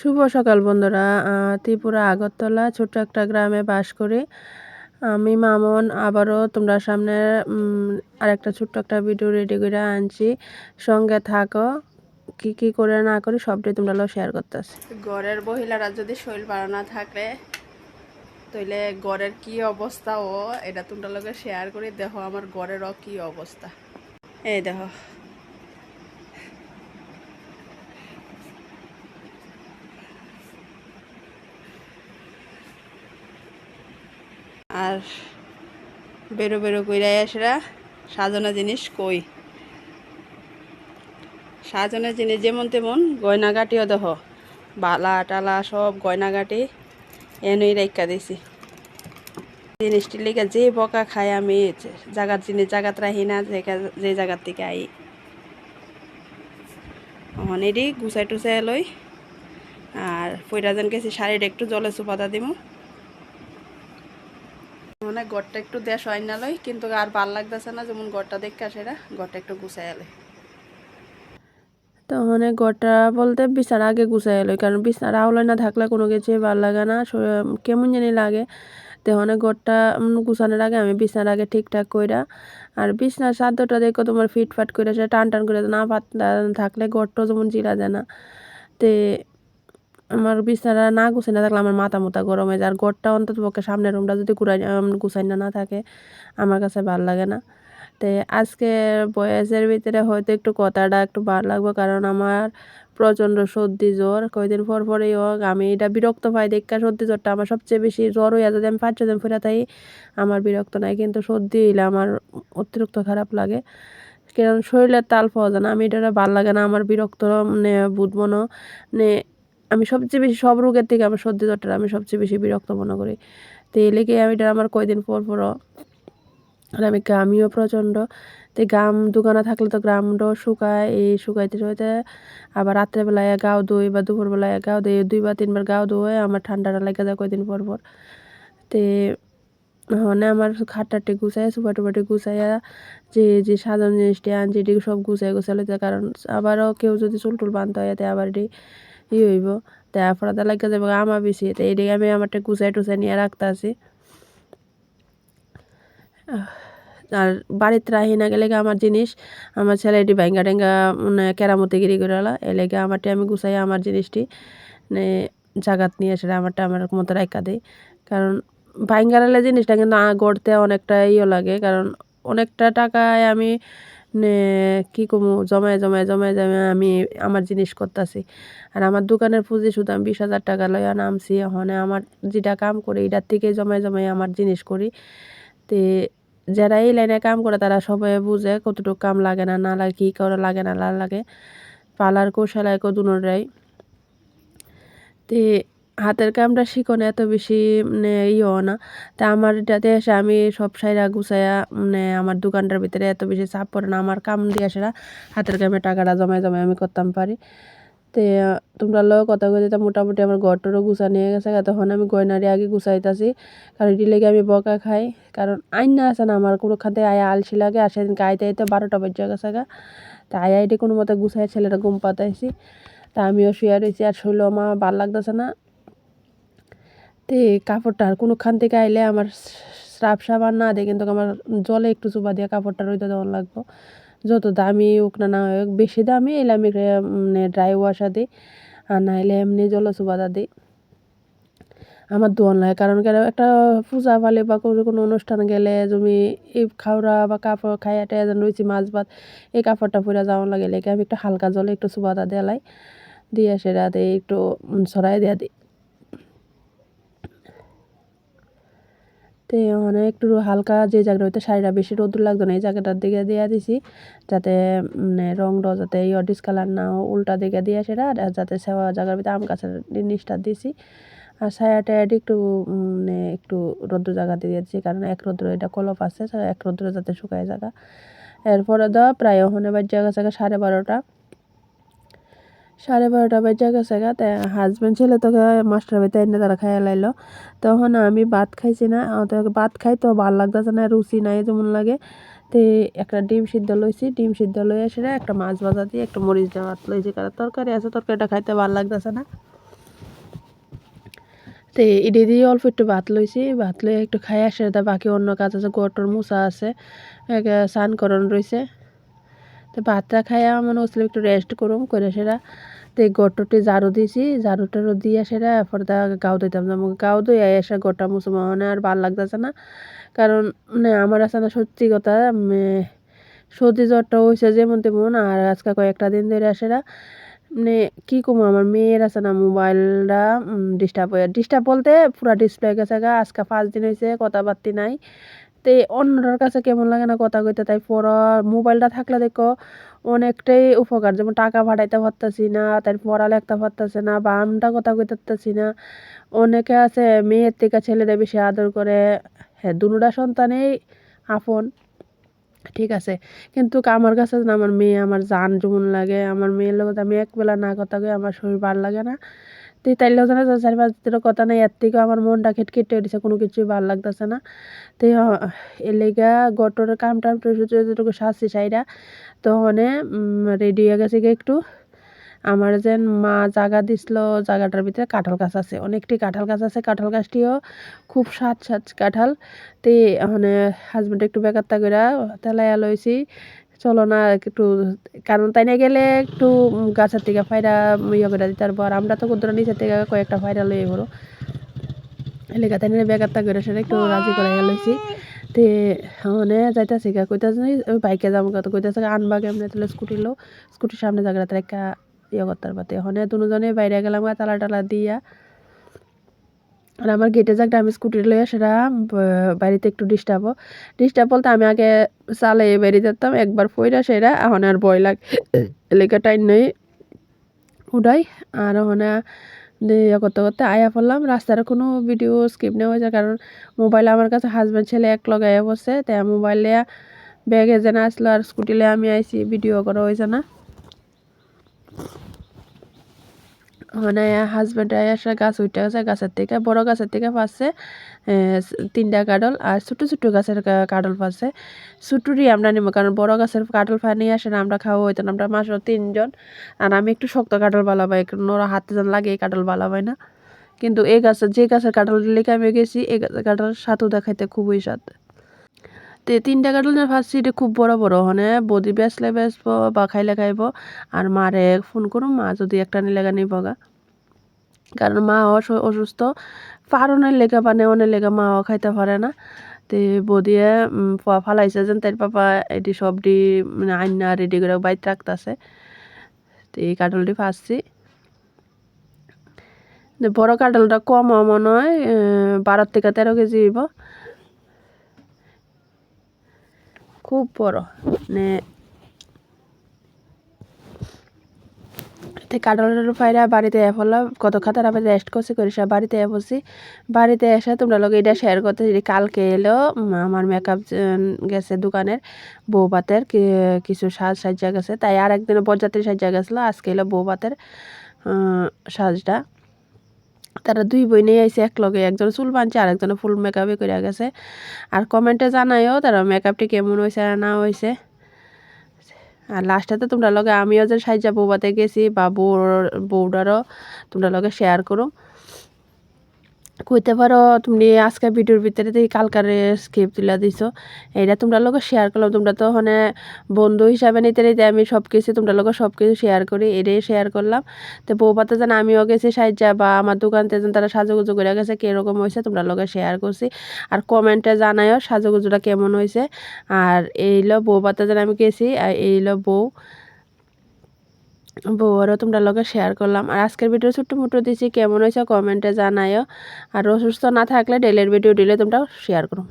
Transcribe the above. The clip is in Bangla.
শুভ সকাল বন্ধুরা। ত্রিপুরা আগরতলা ছোট্ট একটা গ্রামে বাস করি। আমি মামন, আবারও তোমরা সামনে আরেকটা ছোট্ট একটা ভিডিও রেডি করে আনছি। সঙ্গে থাকো, কি কি করে না করি সবটাই তোমরা শেয়ার করতেছি। ঘরের মহিলারা যদি শরীর ভালো না থাকে, তাইলে ঘরের কি অবস্থা ও, এটা তোমরা লোকে শেয়ার করি দেখো আমার ঘরেরও কি অবস্থা। এই দেখো আর বেরো বেরো কইরাই আসরা, সাজানো জিনিস কই? সাজানোর জিনিস যেমন তেমন, গয়নাগাটিও দেখ বালা, টালা সব গয়নাগাটি এনেই রেখা দিছি। জিনিসটি লেগে যে বকা খাই আমি জাগার জিনিস জাগাত রাহি না, যে- জায়গার থেকে আই। অনেরই গুছাই টুসাই লই, আর পয়রা যেন গেছি শাড়িটা একটু জলে চুপাতা দিমু। মানে গড়টা একটু দেশ হয় না লই, কিন্তু আর ভালো লাগতেছে না যেমন গড়টা দেখে আসে না গড়টা একটু গুছাই এলে তো অনেক গড়টা বলতে বিছানা আগে গুছাই এলো কারণ বিছানা আউলাই না থাকলে কোনো কিছু ভালো লাগে না কেমন জানি লাগে। তো অনেক গড়টা গুছানোর আগে আমি বিছানার আগে ঠিকঠাক কইরা, আর বিছনার সাধ্যটা দেখো তোমার ফিটফাট করে সে টান টান করে না থাকলে গড়টাও যেমন জিরা যায় না। তে আমার বিছানা না গুছাই না থাকলে আমার মাথা মুথা গরম হয়ে যায়। আর ঘরটা অন্তত পক্ষে সামনের রুমটা যদি ঘুরাই গুছাই না না থাকে, আমার কাছে ভালো লাগে না। তো আজকে বয়সের ভিতরে হয়তো একটু কথাটা একটু ভালো লাগবে, কারণ আমার প্রচণ্ড সর্দি জ্বর। কয়দিন পর পরেই হোক আমি এটা বিরক্ত পাই দেখা সর্দি জ্বরটা আমার সবচেয়ে বেশি জ্বর হইয়া যদি আমি পাঁচ ছদিন ফিরে তাই আমার বিরক্ত নাই। কিন্তু সর্দি হইলে আমার অতিরিক্ত খারাপ লাগে। কারণ শরীরের তাল পাওয়া যায় না, আমি এটা ভালো লাগে না, আমার বিরক্ত মানে বুঝব না মানে আমি সবচেয়ে বেশি, সব রোগের থেকে আমার সর্দি জ্বরটা আমি সবচেয়ে বেশি বিরক্ত মনে করি। তো এই লেগে আমি এটা আমার কয়দিন পর পরও, আর আমি গ্রামীয় প্রচণ্ড। তো গ্রাম দোকানে থাকলে তো গ্রামটাও শুকায়, এই শুকাইতে শুকাইতে আবার রাত্রেবেলায় গাও দই বা দুপুরবেলায় গাও দই দুইবার তিনবার গাও দই আমার ঠান্ডাটা লেগে যায় কয়দিন পর পর। তে হনে আমার খাটটাটি গুছাই সুপা টুপাটি গুছাইয়া যে যে সাধারণ জিনিসটি আনছি এটি সব গুছাই গুছাই লইতে কারণ আবারও কেউ যদি চুল টুল বানতে হয় আবার এটি ই হইব। তারপর লাগে যাবে আমা বেশি তো এইদিকে আমি আমারটা গুছাই টুছাই নিয়ে রাখতে আছি আর বাড়িতে রাহি না গেলে আমার জিনিস, আমার ছেলে এটি মানে কেরামতি গিরি করে এলা এ লেগে আমারটি আমি গুছাই আমার জিনিসটি মানে জাগাত নিয়ে এসে আমারটা আমার মতো রাখা দিই। কারণ ভাঙ্গারালে জিনিসটা কিন্তু গড়তে অনেকটা ইয়ে লাগে। কারণ অনেকটা টাকায় আমি কি কমু? জমায় জমায় জমায় জমায় আমি আমার জিনিস করতেছি। আর আমার দোকানের পুঁজি শুধু আমি বিশ হাজার টাকা লইয়া নামছি ওখানে আমার যেটা কাম করি, এটার থেকে জমায় জমায় আমার জিনিস করি। তে যারা এই লাইনে কাম করে, তারা সবাই বুঝে কতটুকু কাম লাগে না না লাগে, কী করে লাগে, না না লাগে পার্লার কো সেলাই তে হাতের কামটা শিখনে এত বেশি মানে ইয়েও না। তা আমার এটাতে এসে আমি সব সাইরা গুছাইয়া মানে আমার দোকানটার ভিতরে এত বেশি চাপ পড়ে না, আমার কাম দিয়ে না হাতের কামে টাকাটা জমায় জমায় আমি করতাম পারি। তে তোমরা লোক কথা কইতে মোটামুটি আমার ঘরটারও গুছা নিয়ে গেছে, তখন আমি গয়নারি আগে গুছাইতাছি। কারণ এটি লেগে আমি বকা খাই, কারণ আইন না আছে না আমার কোনো খাতে আয়া আলসি লাগে, আর সেদিনকে আইতে আইতে বারোটা বেজে গেছে গা। তা আয়া এটি কোনো মতে গুছাই ছেলেটা ঘুম পাতাইছি। তা আমিও শুয়ে রয়েছি আর শরীর আমার ভালো লাগতেছে না। তে কাপড়টা আর কোনোখান থেকে আইলে আমার স্রাব সাবান না দিয়ে কিন্তু আমার জলে একটু চুপা দিয়ে কাপড়টা রইতে দেওয়ান লাগবো। যত দামি হোক না না হোক, বেশি দামি এলে আমি মানে ড্রাই ওয়াশা দিই, আর নাইলে এমনি জলে চুপাদা দিই। আমার দোয়ান লাগে, কারণ কেন একটা পূজা পালে বা কোনো কোনো অনুষ্ঠান গেলে তুমি এই খাওয়া বা কাপড় টাইয়া যেন রয়েছি মাছ ভাত, এই কাপড়টা পরে যাওয়ান লাগে, লেগে আমি একটু হালকা জলে একটু চুবাদা দেলাই দিয়ে সেটা দিয়ে একটু ছড়াই দেওয়া দিই। তো মানে একটু হালকা যে জায়গাটা হইতে শাড়িটা বেশি রোদ্দুর লাগতো না, এই জায়গাটার দিকে দিয়ে দিছি, যাতে মানে রং রংটা যাতে এই ডিসকালার না, উল্টা দিকে দিয়ে সেটা আর যাতে সেবা জায়গার ভিতরে আম গাছের জিনিসটা দিছি। আর ছায়াটা একটু মানে একটু রৌদ্র জায়গা দিয়ে দিয়েছি কারণ এক রোদ্র এটা কলপ আছে, এক রোদ্র যাতে শুকায় জায়গা। এরপরে দেওয়া প্রায় ওখানে বাজ্যা গেছে গা সাড়ে বারোটা। সাড়ে বারোটা বাজ্যা গেছে গা তাই হাজব্যান্ড ছেলে তোকে মাস্টার বাড়িতে এনে তারা খাইয়া লাইলো। তখন আমি ভাত খাইছি না আহ, তো ভাত খাই তো ভালো লাগতেছে না রুচি নাই যেমন লাগে। তো একটা ডিম সিদ্ধ লইছি ডিম সিদ্ধ লই এসে একটা মাছ ভাজা দিয়ে একটা মরিচ দেওয়া লইছি কারণ তরকারি আছে তরকারিটা খাইতে ভালো লাগতেছে না। তো এটি দিয়ে অল্প একটু ভাত লইছি ভাত লই একটু খাই আসে তা বাকি অন্য কাজ আছে গোটর মুসা আছে স্নান করণ রয়েছে তো ভাতটা খাইয়া মানে হচ্ছিল একটু রেস্ট করুম করে সেটা তো এই গটরটি ঝাড়ু দিয়েছি ঝাড়ু টাড়ু দিয়ে সেটা তা গাও দিতাম। না গাও দিয়ে এসে গোটা মুসুম মানে আর ভালো লাগতেছে না। কারণ মানে আমার আছে না সত্যি কথা সর্দি জ্বরটা হয়েছে যেমন তেমন, আর আজকে কয়েকটা দিন ধরে না মানে কী কমো, আমার মেয়ের আছে না মোবাইলটা ডিস্টার্ব হয়ে ডিস্টার্ব বলতে পুরা ডিসপ্লে গেছে গা, আজকে পাঁচ দিন হয়েছে কথাবার্তি নাই। তো অন্যটার কাছে কেমন লাগে না কথা কইতে, তাই পর মোবাইলটা থাকলে দেখো অনেকটাই উপকার। যেমন টাকা পাঠাইতে পারতেছি না, তাই পড়া লিখতে পারতেছে না, বা আমটা কথা কইতে পারতেছি না। অনেকে আছে মেয়ের থেকে ছেলেরা বেশি আদর করে। হ্যাঁ দুটা সন্তানেই আপন, ঠিক আছে। কিন্তু আমার কাছে না, আমার মেয়ে আমার জান যেমন লাগে, আমার মেয়ের লগত আমি একবেলা না কথা কই, আমার শরীর ভালো লাগে না। তো তাই লোক জানা চারি পাঁচ দিনের কথা নাই, এর থেকেও আমার মনটা খিটখিটে উঠেছে কোনো কিছুই ভালো লাগতেছে না। তো এর লেগা গটর কাম টাম যতটুকু শাস্তি সাইরা। তখন রেডি হয়ে গেছে একটু। আমার যেন মা জাগা দিছিল জায়গাটার ভিতরে কাঁঠাল গাছ আছে। অনেকটি কাঁঠাল গাছ আছে। কাঁঠাল গাছটিও খুব স্বাদ স্বাদ কাঁঠাল। তে মানে হাজব্যান্ড একটু বেকারটা করে তেলাইয়া লইছি। চলো না, একটু, কারণ তাই না গেলে একটু গাছের থেকে ফায়রা ইয়ে করে দিতে পারব। আর আমরা তো কুদ্রা নিচের থেকে কয়েকটা ফাইরা লইয়ে পড়ো এলাকা তাই না বেকারটা করে সেটা একটু রাজি করাইয়া লইছি। তে মানে যাইতেছি গা, কইতাছে ওই বাইকে যাব কত কইতাছে আনবা কেমনে? তাহলে স্কুটি লো, স্কুটির সামনে জায়গাটা একটা ইয়ে করতে পারতে ওখানে দুজনে বাইরে গেলাম তালা টালা দিয়া। আর আমার গেটে যাক আমি স্কুটি লইয়া সেটা বাড়িতে একটু ডিস্টার্ব ডিস্টার্ব বলতে আমি আগে চালে বেরিয়ে যেতাম, একবার ফইরা সেরা, এখন আর ভয় লাগ। এলাকা টাইম নেই উঠাই আর ওখানে ইয়ে করতে করতে আয়া পড়লাম। রাস্তার কোনো ভিডিও স্কিপ নেওয়া হয়েছে কারণ মোবাইল আমার কাছে হাজব্যান্ড ছেলে এক লগে বসছে তাই মোবাইল ব্যাগে যেন আসলো আর স্কুটি আমি আইসি ভিডিও করা হয়েছে না। মানে হাজব্যান্ড এসে গাছ উঠে গেছে গাছের থেকে, বড় গাছের থেকে পাচ্ছে তিনটা কাডল আর ছোটো ছোটো গাছের কাডল পাচ্ছে। ছোটুরই আমরা নিব, কারণ বড় গাছের কাডল পানি আসে না, আমরা খাওয়া হইতো না আমরা মাসও তিনজন। আর আমি একটু শক্ত কাডল বালা পাই নোরা হাতে যেন লাগে, এই কাডল বালা পাই না। কিন্তু এই গাছের যে গাছের কাঁঠাল লেগে আমি গেছি, এই গাছের কাঁঠাল স্বাদও দেখাইতে খুবই স্বাদ। তে তিনটা কাঁঠাল ফার্স্ট এটা খুব বড় বড় হনে বদি বেচলে বেচবো, বা খাইলে খাইব। আর মারে ফোন করুম, মা যদি একটা নিলেগা নিব গা। কারণ মা অসুস্থ। পারনের লেগা মানে অনেক লেগা মাও খাইতে পারে না। তে বদিয়ে ফালাইছে যেন তাই পাপা এটি সবটি মানে আইনা রেডি করে বাইতে রাখতেছে। তো এই কাঁঠালটি ফাঁসছি বড় কাঁঠালটা কম মনে হয় বারো থেকে তেরো কেজি হইব। খুব বড়। মানে তো কাঁঠালের পায়রা বাড়িতে এ কত খাতার আবার রেস্ট করছি করে সব বাড়িতে এ পড়ছি। বাড়িতে এসে তোমরা লোক এটা শেয়ার করতে কালকে এলো আমার মেকআপ গেছে দোকানের বউ বাতের কিছু সাজ সাজা গেছে। তাই আর একদিন বরযাত্রী সাজা গেছিল, আজকে এলো বউ বাতের সাজটা। তারা দুই বই নিয়ে আইসে এক লগে একজন চুল বানছে আর একজনে ফুল মেকআপই করে গেছে। আর কমেন্টে জানাইও তারা মেকআপটি কেমন হয়েছে আর না হয়েছে আর লাস্টাতে তোমরা লগে আমিও যে সাইজা বৌবাতে গেছি বা বউর বৌডারও তোমরা লগে শেয়ার করো। কইতে পারো, তুমি আজকে ভিডিওর ভিতরে তুই কালকারে স্ক্রিপ তুলে দিছো এটা তোমরা লোক শেয়ার করলাম। তোমরা তো ওখানে বন্ধু হিসাবে নিতে নিতে আমি সব কিছু তোমরা লোক সব কিছু শেয়ার করি, এটাই শেয়ার করলাম। তো বউ বৌপাতে যেন আমিও গেছি সাহায্য বা আমার দোকানতে যেন তারা সাজুগুজু করে গেছে, কীরকম হয়েছে তোমরা লোক শেয়ার করছি। আর কমেন্টে জানাইও সাজুগুজুটা কেমন হয়েছে। আর এইলো বউ বৌপাতে যেন আমি গেছি, আর এইলো বউ বউয়ারও তোমরা লগে শেয়ার করলাম। আর আজকের ভিডিও ছোট্ট মোটো দিছি, কেমন হয়েছে কমেন্টে জানাইও আর অসুস্থ না থাকলে ডেলের ভিডিও দিলে তোমরা শেয়ার করো।